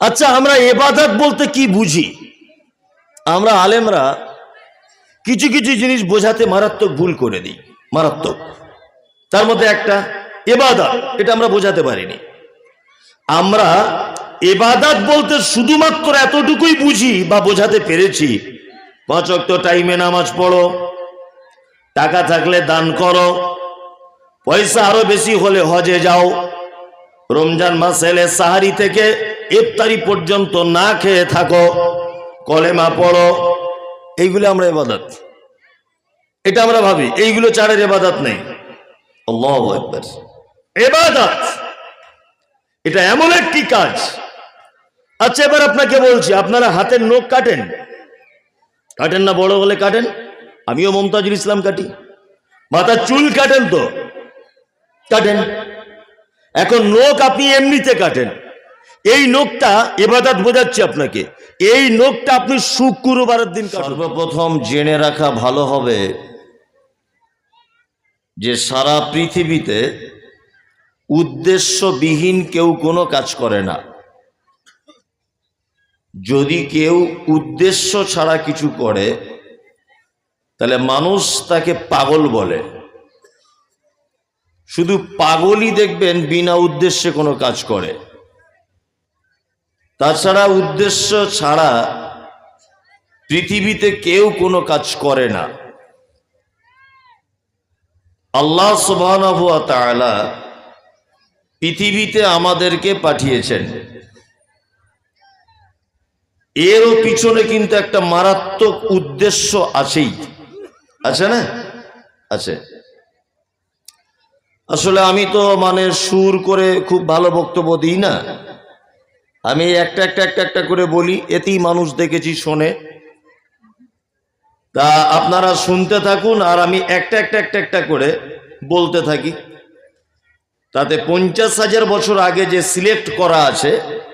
আচ্ছা আমরা এবাদত বলতে কি বুঝি? আমরা আলেমরা কিছু কিছু জিনিস বোঝাতে মারাত্মক ভুল করে দিই, মারাত্মক। তার মধ্যে একটা এবাদত, এটা আমরা বোঝাতে পারিনি। আমরা এবাদাত বলতে শুধুমাত্র এতটুকুই বুঝি বা বোঝাতে পেরেছি, পাঁচ অক্ট টাইমে নামাজ পড়ো, টাকা থাকলে দান করো, পয়সা আরও বেশি হলে হজে যাও, রমজান মাস এলে সাহারি থেকে ইফতারি পর্যন্ত না খেয়ে থাকো, কলেমা পড়ো। এইগুলো আমরা এবাদত এটা আমরা ভাবি, এইগুলো চারের এবাদত নেই। আকবার। এবাদত এটা এমন একটি কাজ। আচ্ছা এবার আপনাকে বলছি, আপনারা হাতের নখ কাটেন। কাটেন না, বড় হলে কাটেন। আমিও মমতাজুল ইসলাম কাটি। মাথার চুল কাটেন তো। কাটেন। এখন নখ আপনি এমনিতে কাটেন। এই নখটা এবাদাত বোঝাচ্ছি আপনাকে। এই নখটা আপনি শুক্রবারের দিন সর্বপ্রথম জেনে রাখা ভালো হবে যে সারা পৃথিবীতে উদ্দেশ্যবিহীন কেউ কোনো কাজ করে না। যদি কেউ উদ্দেশ্য ছাড়া কিছু করে, তাহলে মানুষ তাকে পাগল বলে। শুধু পাগলই দেখবেন বিনা উদ্দেশ্যে কোনো কাজ করে। তাছাড়া উদ্দেশ্য ছাড়া পৃথিবীতে কেউ কোনো কাজ করে না। আল্লাহ তাআলা পৃথিবীতে আমাদেরকে পাঠিয়েছেন। এরও পিছনে কিন্তু একটা মারাত্মক উদ্দেশ্য আছেই। আছে না? আছে। আসলে আমি তো মানে সুর করে খুব ভালো বক্তব্য দিই না। আমি একটা একটা একটা একটা করে বলি, এতেই মানুষ দেখেছি শোনে। তা আপনারা শুনতে থাকুন, আর আমি একটা একটা একটা একটা করে বলতে থাকি। তাতে পঞ্চাশ হাজার বছর আগে যে সিলেক্ট করা আছে,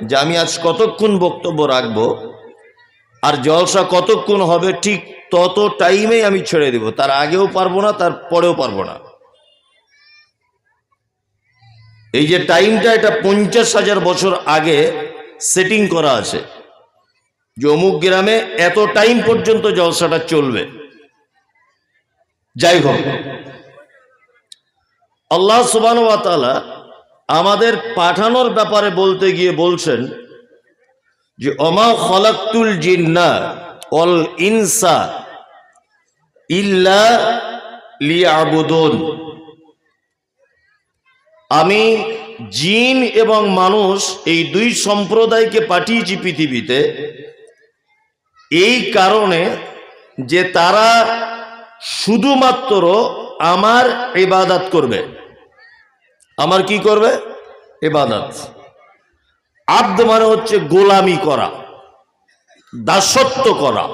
যে আমি আজ কতক্ষণ বক্তব্য রাখব, আর জলসা কতক্ষণ হবে, ঠিক তত টাইমেই আমি ছেড়ে দেব। তার আগেও পারব না, তার পরেও পারব না। এই যে টাইমটা, এটা পঞ্চাশ হাজার বছর আগে সেটিং করা আছে। যে অমুক গ্রামে এত টাইম পর্যন্ত জলসাটা চলবে। যাই হোক। আল্লাহ সুবান আমাদের পাঠানোর ব্যাপারে বলতে গিয়ে বলছেন যে অমা খলাক্তুল জিন্না অল ইনসা ইল্লা আমি জিন এবং মানুষ এই দুই সম্প্রদায়কে পাঠিয়েছি পৃথিবীতে, এই কারণে যে তারা শুধুমাত্র আমার ইবাদত করবে। আমার কি করবে? এবাদাত আব্দ মানে হচ্ছে গোলামি করা, দাসত্ব করা।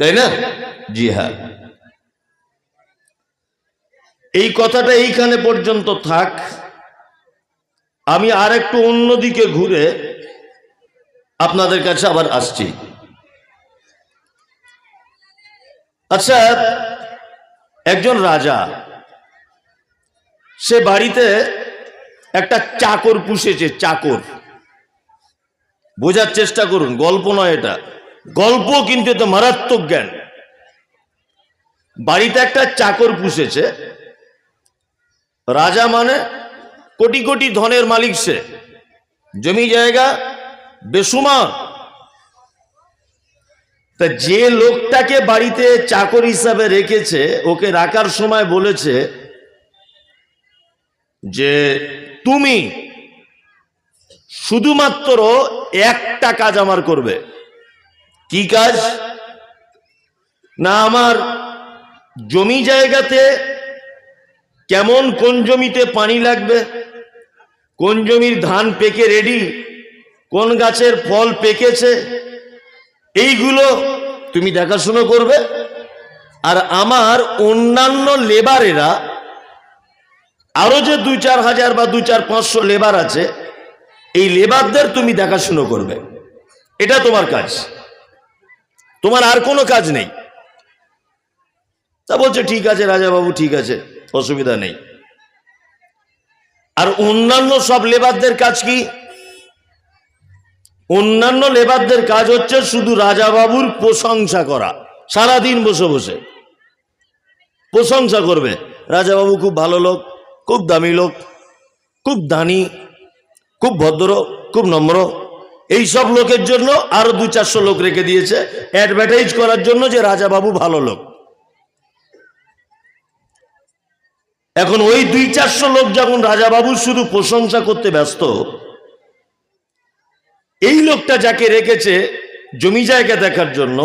তাই না? জি হ্যাঁ। এই কথাটা এইখানে পর্যন্ত থাক। আমি আর একটু অন্যদিকে ঘুরে আপনাদের কাছে আবার আসছি। আচ্ছা একজন রাজা, সে বাড়িতে একটা চাকর পুষেছে, চাকর। বোঝার চেষ্টা করুন, গল্প নয় এটা। গল্প কিন্তু এটা মারাত্মক জ্ঞান। বাড়িতে একটা চাকর পুষেছে। রাজা মানে কোটি কোটি ধনের মালিক সে। জমি জায়গা বেসুমার তা যে লোকটাকে বাড়িতে চাকর হিসাবে রেখেছে, ওকে রাখার সময় বলেছে যে, তুমি শুধুমাত্র একটা কাজ আমার করবে। কি কাজ? না আমার জমি জায়গাতে কেমন কোন জমিতে পানি লাগবে? কোন জমির ধান পেকে রেডি কোন গাছের ফল পেকেছে? এইগুলো তুমি দেখাশুনো করবে। আর আমার অন্যান্য লেবারেরা, আরও যে দুই চার হাজার বা দু চার পাঁচশো লেবার আছে, এই লেবারদের তুমি দেখাশুনো করবে। এটা তোমার কাজ। তোমার আর কোনো কাজ নেই। তা বলছে, ঠিক আছে রাজাবাবু, ঠিক আছে। অসুবিধা নেই। আর অন্যান্য সব লেবারদের কাজ কি? অন্যান্য লেবারদের কাজ হচ্ছে শুধু রাজা বাবুর প্রশংসা করা, সারাদিন বসে বসে। প্রশংসা করবে, রাজাবাবু খুব ভালো লোক, খুব দামি লোক, খুব দানি, খুব ভদ্র, খুব নম্র। এই সব লোকের জন্য আরও দু চারশো লোক রেখে দিয়েছে অ্যাডভার্টাইজ করার জন্য যে রাজাবাবু ভালো লোক। এখন ওই দুই চারশো লোক যখন রাজাবাবু শুধু প্রশংসা করতে ব্যস্ত, এই লোকটা যাকে রেখেছে জমি জায়গা দেখার জন্য,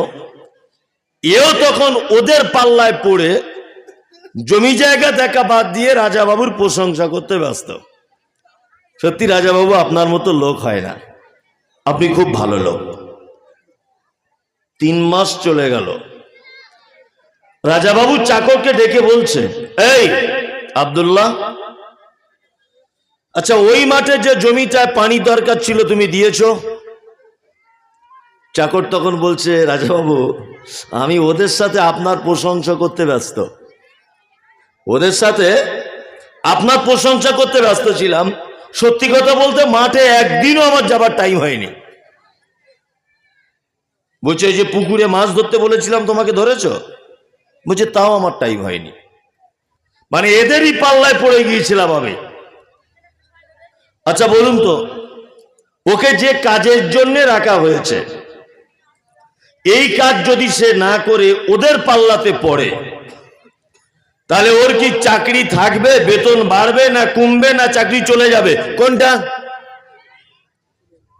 এও তখন ওদের পাল্লায় পড়ে জমি জায়গা দেখা বাদ দিয়ে রাজাবাবুর প্রশংসা করতে ব্যস্ত। সত্যি রাজাবাবু আপনার মতো লোক হয় না। আপনি খুব ভালো লোক। তিন মাস চলে গেল। রাজাবাবু চাকরকে ডেকে বলছে, এই আব্দুল্লাহ? আচ্ছা ওই মাঠে যে জমিটায় পানি দরকার ছিল তুমি দিয়েছ? চাকর তখন বলছে, রাজাবাবু, আমি ওদের সাথে আপনার প্রশংসা করতে ব্যস্ত। ওদের সাথে আপনার প্রশংসা করতে ব্যস্ত ছিলাম। সত্যি কথা বলতে মাঠে একদিনও আমার যাবার টাইম হয়নি। বলছে যে পুকুরে মাছ ধরতে বলেছিলাম, তোমাকে ধরেছ? বলছে, তাও আমার টাইম হয়নি। মানে এদেরই পাল্লায় পড়ে গিয়েছিলাম আমি। আচ্ছা বলুন তো, ওকে যে কাজের জন্য রাখা হয়েছে, এই কাজ যদি সে না করে, ওদের পাল্লাতে পড়ে, তাহলে ওর কি চাকরি থাকবে, বেতন বাড়বে না কমবে না চাকরি চলে যাবে? কোনটা?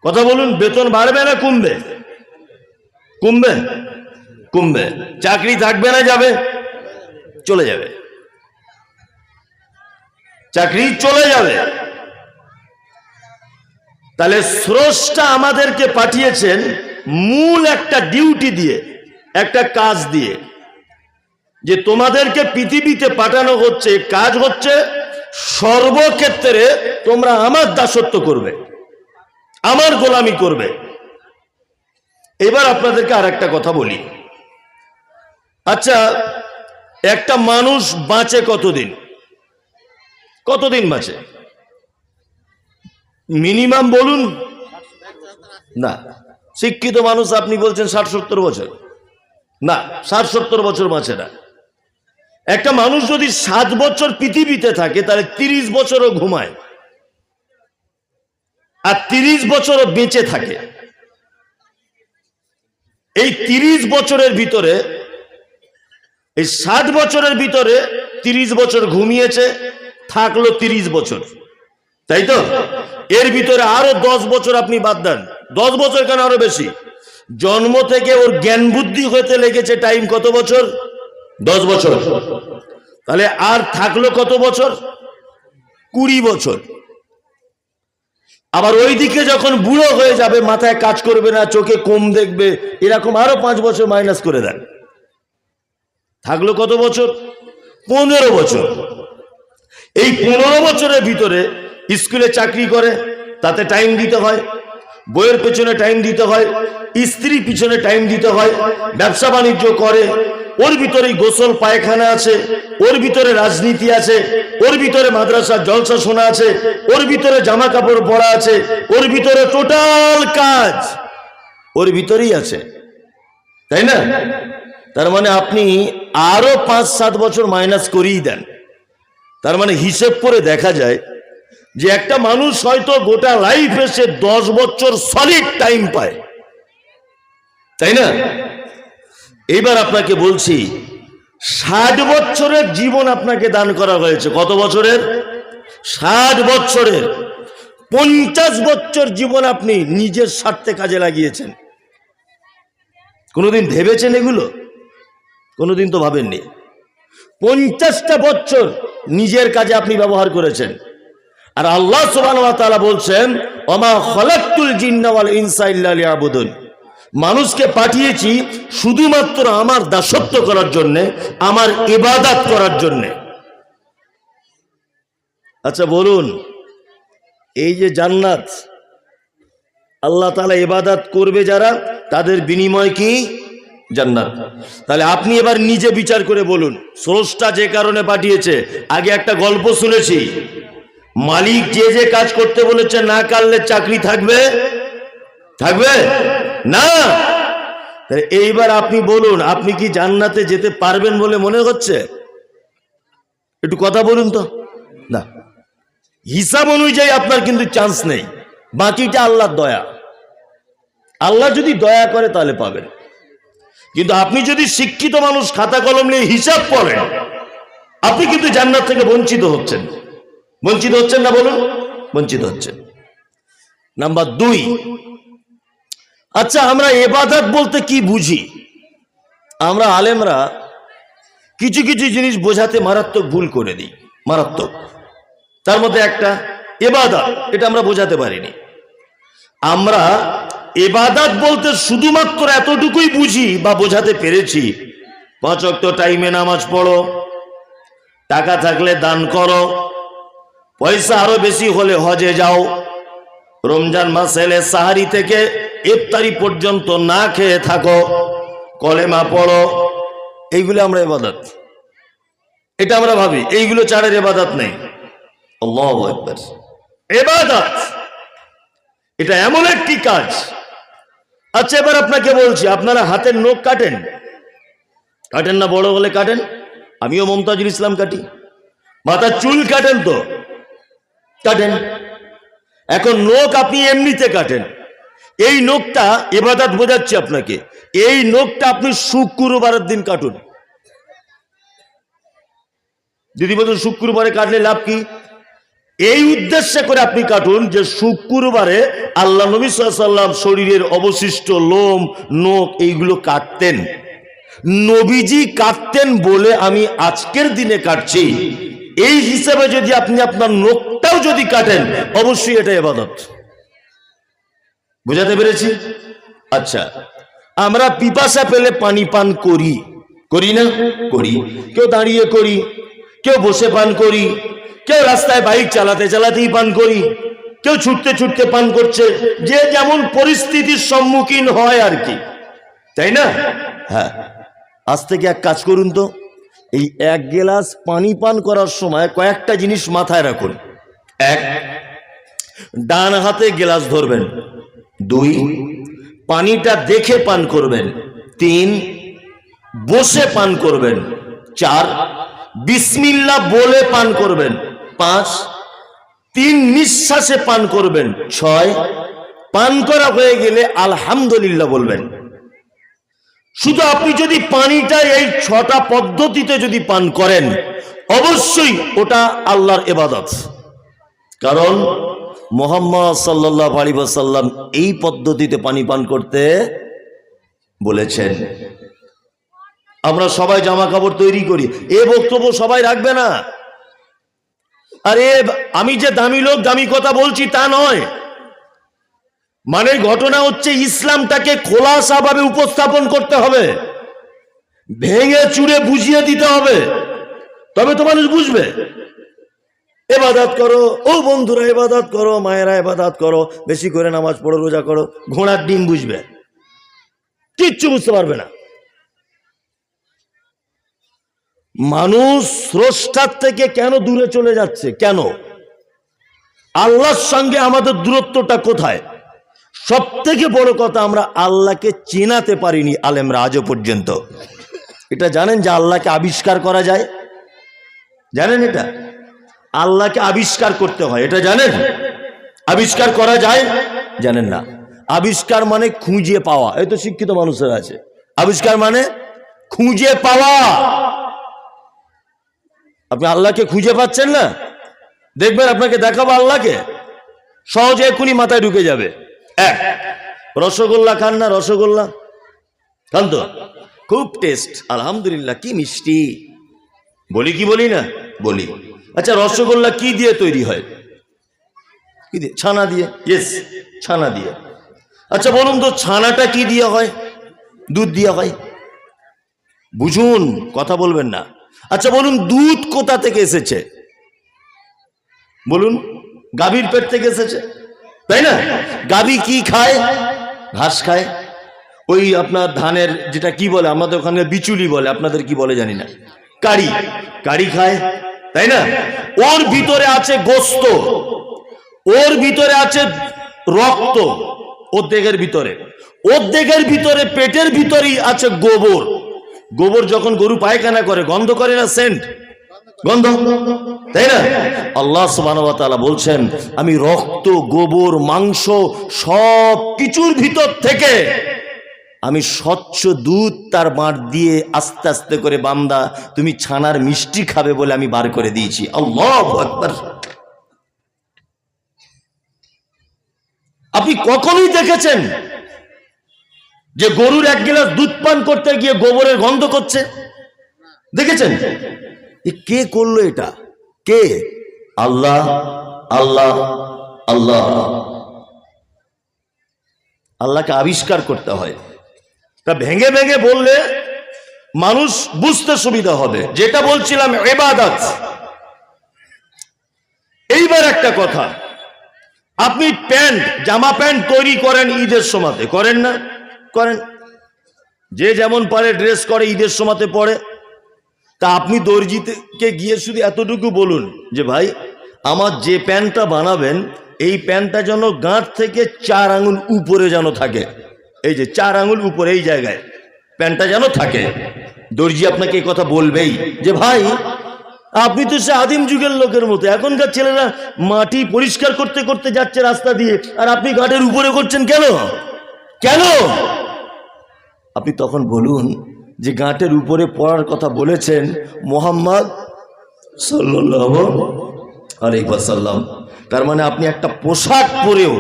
কথা বলুন, বেতন বাড়বে না কমবে? কমবে? কমবে। চাকরি থাকবে না, যাবে? চলে যাবে। চাকরি চলে যাবে। তাহলে স্রষ্টা আমাদেরকে পাঠিয়েছেন মূল একটা ডিউটি দিয়ে, একটা কাজ দিয়ে। যে তোমাদেরকে পৃথিবীতে পাঠানো হচ্ছে, কাজ হচ্ছে সর্বক্ষেত্রে তোমরা আমার দাসত্ব করবে, আমার গোলামি করবে। এবার আপনাদেরকে আর একটা কথা বলি। আচ্ছা একটা মানুষ বাঁচে কতদিন? কতদিন বাঁচে? মিনিমাম বলুন। না। শিক্ষিত মানুষ আপনি বলছেন ষাট সত্তর বছর। না, ষাট সত্তর বছর বাঁচে না। একটা মানুষ যদি সাত বছর পৃথিবীতে থাকে, তাহলে তিরিশ বছরও ঘুমায়। আর তিরিশ বছরও বেঁচে থাকে। এই তিরিশ বছরের ভিতরে, এই ষাট বছরের ভিতরে তিরিশ বছর ঘুমিয়েছে থাকল তিরিশ বছর। তাই তো? এর ভিতরে আরও দশ বছর আপনি বাদ দেন। দশ বছর কেন আরও বেশি? জন্ম থেকে ওর জ্ঞান বুদ্ধি হতে লেগেছে টাইম কত বছর? দশ বছর। তাহলে আর থাকল কত বছর? কুড়ি বছর। আবার ওই দিকে যখন বুড়ো হয়ে যাবে, মাথায় কাজ করবে না, চোখে কম দেখবে, এরকম আরও পাঁচ বছর মাইনাস করে দেন। থাকল কত বছর? পনেরো বছর। এই পনেরো বছরের ভিতরে স্কুলে চাকরি করে, তাতে টাইম দিতে হয়, বইয়ের পেছনে টাইম দিতে হয় স্ত্রী পিছনে টাইম দিতে হয়, ব্যবসা বাণিজ্য করে, ওর ভিতরে গোসল পায়খানা আছে, ওর ভিতরে রাজনীতি আছে, ওর ভিতরে মাদ্রাসার জলসা শোনা আছে, ওর ভিতরে জামা কাপড় পরা আছে, ওর ভিতরে টোটাল কাজ ওর ভিতরেই আছে। তাই না? তার মানে আপনি আরও পাঁচ সাত বছর মাইনাস করিয়ে দেন। তার মানে হিসেব করে দেখা যায় যে একটা মানুষ হয়তো গোটা লাইফ এসে দশ বছর সলিড টাইম পায়। তাই না? এইবার আপনাকে বলছি, ষাট বছরের জীবন আপনাকে দান করা হয়েছে। কত বছরের? ষাট বছরের। পঞ্চাশ বছর জীবন আপনি নিজের স্বার্থে কাজে লাগিয়েছেন। কোনোদিন ভেবেছেন এগুলো? কোনোদিন তো ভাবেননি। পঞ্চাশটা বছর নিজের কাজে আপনি ব্যবহার করেছেন। আর আল্লাহ বলছেন অমা খলাক্তুল জিন্নাওয়াল ইনসা ইল্লা লিয়াবুদুন। মানুষকে পাঠিয়েছি শুধুমাত্র আমার দাসত্ব করার জন্য, আমার ইবাদাত করার জন্য। আচ্ছা বলুন, এই যে জান্নাত, আল্লাহ তালা ইবাদাত করবে যারা, তাদের বিনিময় কি? জান্নাত। তাহলে আপনি এবার নিজে বিচার করে বলুন, স্রষ্টা যে কারণে পাঠিয়েছে, আগে একটা গল্প শুনেছি। মালিক যে যে কাজ করতে বলেছে, না কাটলে চাকরি থাকবে? থাকবে? না। এইবার আপনি বলুন, আপনি কি জান্নাতে যেতে পারবেন বলে মনে হচ্ছে? একটু কথা বলুন তো। না। হিসাব অনুযায়ী আপনার কিন্তু চান্স নেই। বাকিটা আল্লাহর দয়া। আল্লাহ যদি দয়া করে তাহলে পাবেন। কিন্তু আপনি যদি শিক্ষিত মানুষ খাতা কলম নিয়ে হিসাব করেন, আপনি কিন্তু জান্নাত থেকে বঞ্চিত হচ্ছেন। বঞ্চিত হচ্ছেন না বলুন? বঞ্চিত হচ্ছেন। নাম্বার দুই আচ্ছা আমরা এবাদত বলতে কি বুঝি? আমরা আলেমরা কিছু কিছু জিনিস বোঝাতে মারাত্মক ভুল করে দিই, মারাত্মক। তার মধ্যে একটা এবাদত, এটা আমরা বোঝাতে পারিনি। আমরা এবাদত বলতে শুধুমাত্র এতটুকুই বুঝি বা বোঝাতে পেরেছি। পাঁচ অক্ট টাইমে নামাজ পড়ো, টাকা থাকলে দান করো, পয়সা আরও বেশি হলে হজে যাও, রমজান মাস এলে সাহারি থেকে ইফতারি পর্যন্ত না খেয়ে থাকো, কলেমা পড়ো, এইগুলো আমরা এবাদাত এটা আমরা ভাবি, এইগুলো চারের এবাদত নেই। এবাদত এটা এমন একটি কাজ আচ্ছা এবার আপনাকে বলছি, আপনারা হাতের নখ কাটেন। কাটেন না, বড় হলে কাটেন। আমিও মমতাজুল ইসলাম কাটি। মাথার চুল কাটেন তো। কাটেন। এখন নখ আপনি এমনিতে কাটেন। এই নখটা এবাদাত বোঝাচ্ছি আপনাকে। এই নখটা আপনি শুক্রবারের দিন কাটুন। দিদি বলুন শুক্রবারে কাটলে লাভ কি? এই উদ্দেশ্যে করে আপনি কাটুন যে শুক্রবারে আল্লাহ নবী সাল্লাম শরীরের অবশিষ্ট লোম, নখ এইগুলো কাটতেন। নবীজি কাটতেন বলে আমি আজকের দিনে কাটছি। এই হিসাবে যদি আপনি আপনার নখটাও যদি কাটেন, অবশ্যই এটা এবাদত বুঝাতে পেরেছি? আচ্ছা আমরা পিপাসা পেলে পানি পান করি। করি না? করি। কেউ দাঁড়িয়ে করি, কেউ বসে পান করি কেউ রাস্তায় বাইক চালাতে, চালাতেই পান করি। কেউ ছুটতে ছুটতে পান করছে। যে যেমন পরিস্থিতির সম্মুখীন হয় আর কি। তাই না? হ্যাঁ। আজ থেকে এক কাজ করুন তো। এই এক গ্লাস পানি পান করার সময় কয়েকটা জিনিস মাথায় রাখুন। এক, ডান হাতে গ্লাস ধরবেন। দুই, পানিটা দেখে পান করবেন। তিন, বসে পান করবেন। চার বিসমিল্লা বলে পান করবেন। পাঁচ, তিন নিঃশ্বাসে পান করবেন, ছয়, পান করা হয়ে গেলে আলহামদুলিল্লাহ বলবেন। শুধু আপনি যদি পানিটা এই ছটা পদ্ধতিতে যদি পান করেন, অবশ্যই ওটা আল্লাহর এবাদত কারণ মোহাম্মদ সাল্লাহ আলী এই পদ্ধতিতে পানি পান করতে বলেছেন। আমরা সবাই জামা কাপড় তৈরি করি, এ বক্তব্য সবাই রাখবে না। আরে, আমি যে দামি লোক, দামি কথা বলছি তা নয়। মানে ঘটনা হচ্ছে ইসলামটাকে খোলাসাভাবে উপস্থাপন করতে হবে। ভেঙে চুড়ে বুঝিয়ে দিতে হবে। তবে তো মানুষ বুঝবে। এবাদাত করো, ও বন্ধুরা, এবাদাত করো, মায়েরা এবাদাত করো, বেশি করে নামাজ পড়ো, রোজা করো, ঘোড়ার ডিম বুঝবে। কিচ্ছু বুঝতে পারবে না। মানুষ স্রষ্টার থেকে কেন দূরে চলে যাচ্ছে? কেন? আল্লাহর সঙ্গে আমাদের দূরত্বটা কোথায়? সব থেকে বড় কথা, আমরা আল্লাহকে চেনাতে পারিনি আলেমরা আজও পর্যন্ত। এটা জানেন যে আল্লাহকে আবিষ্কার করা যায়? জানেন এটা? আল্লাহকে আবিষ্কার করতে হয়। এটা জানেন? আবিষ্কার করা যায়? জানেন না। আবিষ্কার মানে খুঁজে পাওয়া। এই তো শিক্ষিত মানুষের আছে। আবিষ্কার মানে খুঁজে পাওয়া। আপনি আল্লাহকে খুঁজে পাচ্ছেন না? দেখবেন আপনাকে দেখাবো আল্লাহকে। সহজে এক্ষুনি মাথায় ঢুকে যাবে। এক, রসগোল্লা খান না রসগোল্লা? খান তো। খুব টেস্ট, আলহামদুলিল্লাহ, কি মিষ্টি। বলি কি বলি না? বলি। আচ্ছা রসগোল্লা কি দিয়ে তৈরি হয়? কি দিয়ে? ছানা দিয়ে। ইয়েস ছানা দিয়ে। আচ্ছা বলুন তো, ছানাটা কি দিয়ে হয়? দুধ দিয়ে হয়? বুঝুন, কথা বলবেন না। আচ্ছা বলুন, দুধ কোথা থেকে এসেছে? বলুন, গাভীর পেট থেকে এসেছে? তাই না? গাভী কি খায়? ঘাস খায়? ওই আপনার ধানের যেটা কি বলে, আমাদের ওখানে বিচুলি বলে, আপনাদের কি বলে জানি না। কারি। কারি খায়, তাই না? ওর ভিতরে আছে গোস্ত। ওর ভিতরে আছে রক্ত, অর্ধেকের ভিতরে। অর্ধেকের ভিতরে পেটের ভিতরেই আছে গোবর। গোবর যখন গরু পায়খানা করে, গন্ধ করে না সেন্ট? গন্ধ? তাই না? আল্লাহ সুবাহ বলছেন, আমি রক্ত, গোবর, মাংস সব কিছুর ভিতর থেকে আমি স্বচ্ছ দুধ তার মাঠ দিয়ে আস্তে আস্তে করে, বান্দা, তুমি ছানার মিষ্টি খাবে বলে আমি বার করে দিয়েছি। আকবার। আপনি কখনোই দেখেছেন যে গরুর এক গিলাস দুধ পান করতে গিয়ে গোবরের গন্ধ করছে। দেখেছেন? কে করল এটা? কে? আল্লাহ আল্লাহ আল্লাহ। আল্লাহকে আবিষ্কার করতে হয়। তা ভেঙে ভেঙে বললে মানুষ বুঝতে সুবিধা হবে। যেটা বলছিলাম, এবাদাত। এইবার একটা কথা। আপনি প্যান্ট, জামা প্যান্ট তৈরি করেন ঈদের সময়তে। করেন না? করেন। যে যেমন পারে ড্রেস করে, ঈদের সময়তে পরে। তা আপনি দর্জিকে গিয়ে শুধু এতটুকু বলুন যে ভাই, আমার যে প্যান্টটা বানাবেন, এই প্যান্টটা যেন গাঁট থেকে চার আঙুল উপরে যেন থাকে। এই যে চার আঙুল উপরে এই জায়গায় প্যান্টটা যেন থাকে। দর্জি আপনাকে এই কথা বলবেই যে ভাই, আপনি তো সে আদিম যুগের লোকের মতো। এখনকার ছেলেরা মাটি পরিষ্কার করতে করতে যাচ্ছে রাস্তা দিয়ে। আর আপনি গাঁটের উপরে করছেন কেন? কেন? আপনি তখন বলুন যে গাঁটের উপরে পড়ার কথা বলেছেন মোহাম্মদ আলাইসাল্লাম তার মানে আপনি একটা পোশাক পরেও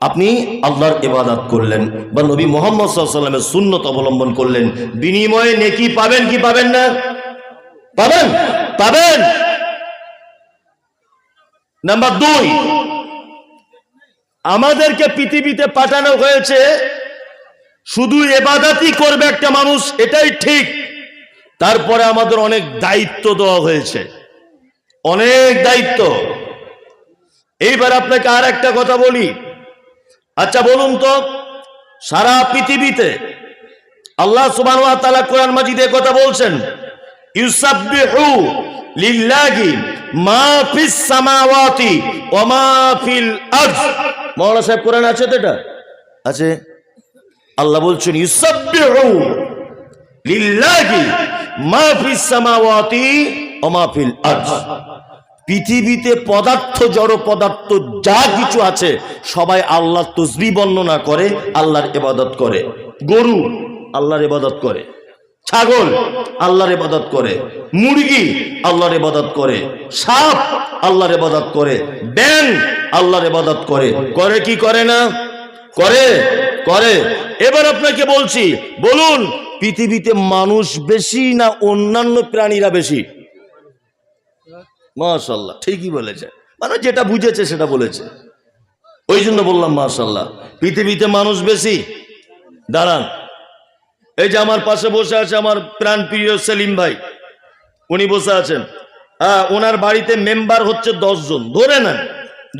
আপনি আল্লাহর ইবাদত করলেন বা নবী মোহাম্মদ সাল্লামের সুন্নত অবলম্বন করলেন। বিনিময়ে নেকি পাবেন কি পাবেন না? পাবেন? পাবেন? নাম্বার দুই, আমাদেরকে পৃথিবীতে পাঠানো হয়েছে শুধু এবাদাতই করবে একটা মানুষ, এটাই ঠিক। তারপরে আমাদের অনেক দায়িত্ব দেওয়া হয়েছে। অনেক দায়িত্ব। এইবার আপনাকে আর একটা কথা বলি। আচ্ছা বলুন তো, সারা পৃথিবীতে আল্লাহ তালা কোরআন মাজিদে কথা বলছেন সামাওয়াতি সাহেব, কোরআন আছে তো এটা? আছে। আল্লাহ বলছেন সামাওয়াতি পৃথিবীতে পদার্থ, জড় পদার্থ, যা কিছু আছে, সবাই আল্লাহর তসবি বর্ণনা করে, আল্লাহর ইবাদত করে। গরু আল্লাহর ইবাদত করে। ছাগল আল্লাহর ইবাদত করে। মুরগি আল্লাহর ইবাদত করে। সাপ আল্লাহর ইবাদত করে। ব্যাং আল্লাহর ইবাদত করে। করে কি করে না? করে করে। এবার আপনাকে বলছি, বলুন, পৃথিবীতে মানুষ বেশি না অন্যান্য প্রাণীরা বেশি? মাশাল্লাহ ঠিকই বলেছে। মানে যেটা বুঝেছে সেটা বলেছে। ওই জন্য বললাম মাশাল্লাহ পৃথিবীতে মানুষ বেশি? দাঁড়ান। এই যে আমার পাশে বসে আছে আমার প্রাণ প্রিয় সেলিম ভাই, উনি বসে আছেন। হ্যাঁ ওনার বাড়িতে মেম্বার হচ্ছে দশজন, ধরে নেন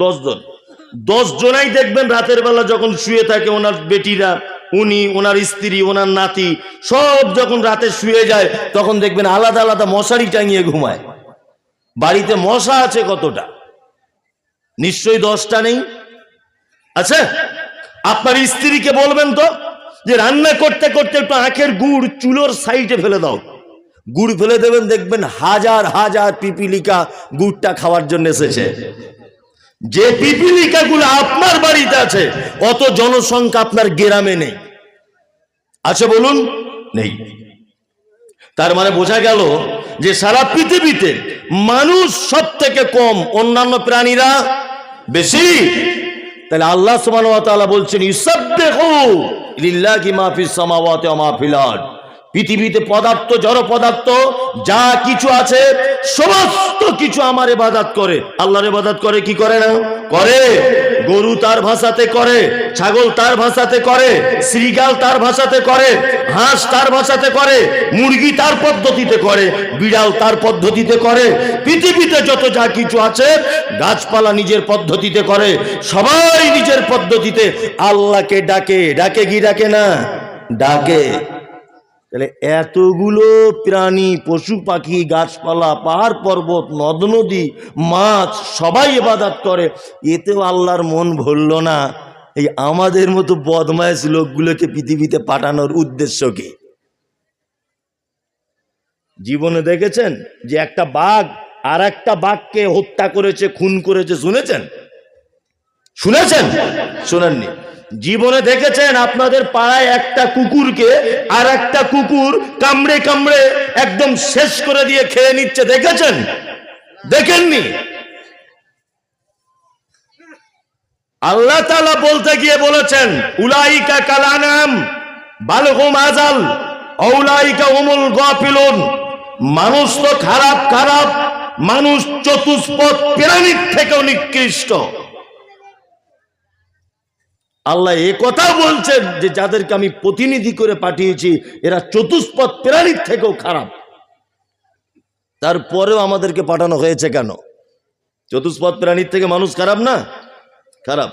দশ জন দশ জনাই দেখবেন রাতের বেলা যখন শুয়ে থাকে ওনার বেটিরা, উনি, ওনার স্ত্রী, ওনার নাতি, সব যখন রাতে শুয়ে যায়, তখন দেখবেন আলাদা আলাদা মশারি টাঙিয়ে ঘুমায়। বাড়িতে মশা আছে কতটা? নিশ্চয়ই দশটা নেই? আচ্ছা আপনার স্ত্রীকে বলবেন তো যে রান্না করতে করতে একটু আখের গুড় চুলোর সাইডে ফেলে দাও। গুড় ফেলে দেবেন, দেখবেন হাজার হাজার পিপিলিকা গুড়টা খাওয়ার জন্য এসেছে। যে পিপিলিকা গুলো আপনার বাড়িতে আছে, অত জনসংখ্যা আপনার গ্রামে নেই। আছে বলুন? নেই। তার মানে বোঝা গেল যে সারা পৃথিবীতে মানুষ সব থেকে কম, অন্যান্য প্রাণীরা বেশি। তাহলে আল্লাহ ওয়া বলছেন, ইউসাব্বিহু লিল্লাহি মা ফিস সামাওয়াতি ওয়া মা ফিল আরদ। পৃথিবীতে পদার্থ, জড় পদার্থ, যা কিছু আছে, সমস্ত কিছু আমার ইবাদত করে। আল্লাহর ইবাদত করে কি করে না? করে। গরু তার ভাষাতে করে, ছাগল তার ভাষাতে করে, শ্রীগাল তার ভাষাতে করে, হাঁস তার ভাষাতে করে, মুরগি তার পদ্ধতিতে করে, বিড়াল তার পদ্ধতিতে করে। পৃথিবীতে যত যা কিছু আছে, গাছপালা নিজের পদ্ধতিতে করে, সবাই নিজের পদ্ধতিতে আল্লাহকে ডাকে। ডাকে কি, ডাকে না? ডাকে। তাহলে এতগুলো প্রাণী, পশু পাখি, গাছপালা, পাহাড় পর্বত, নদ, নদী, মাছ, সবাই এবাদাত করে। এতেও আল্লাহর মন ভরল না। এই আমাদের মতো বদমাইশ লোকগুলোকে পৃথিবীতে পাঠানোর উদ্দেশ্য কি? জীবনে দেখেছেন যে একটা বাঘ আর একটা বাঘকে হত্যা করেছে, খুন করেছে, শুনেছেন? শুনেছেন? শোনেননি। জীবনে দেখেছেন আপনাদের পাড়ায় একটা কুকুরকে আর একটা কুকুর কামড়ে কামড়ে একদম শেষ করে দিয়ে খেয়ে নিচ্ছে, দেখেছেন? দেখেননি? আল্লাহ তালা বলতে গিয়ে বলেছেন, উলাইকা কালানাম বালহুম আজাল অউলাইকা উমুল গাফিলুন। মানুষ তো খারাপ খারাপ। মানুষ চতুষ্পদ প্রাণীর থেকেও নিকৃষ্ট। আল্লাহ এ কথা বলছেন যে যাদেরকে আমি প্রতিনিধি করে পাঠিয়েছি, এরা চতুষ্পদ প্রাণীর থেকেও খারাপ। তারপরেও আমাদেরকে পাঠানো হয়েছে কেন? চতুষ্পদ প্রাণীর থেকে মানুষ খারাপ না? খারাপ।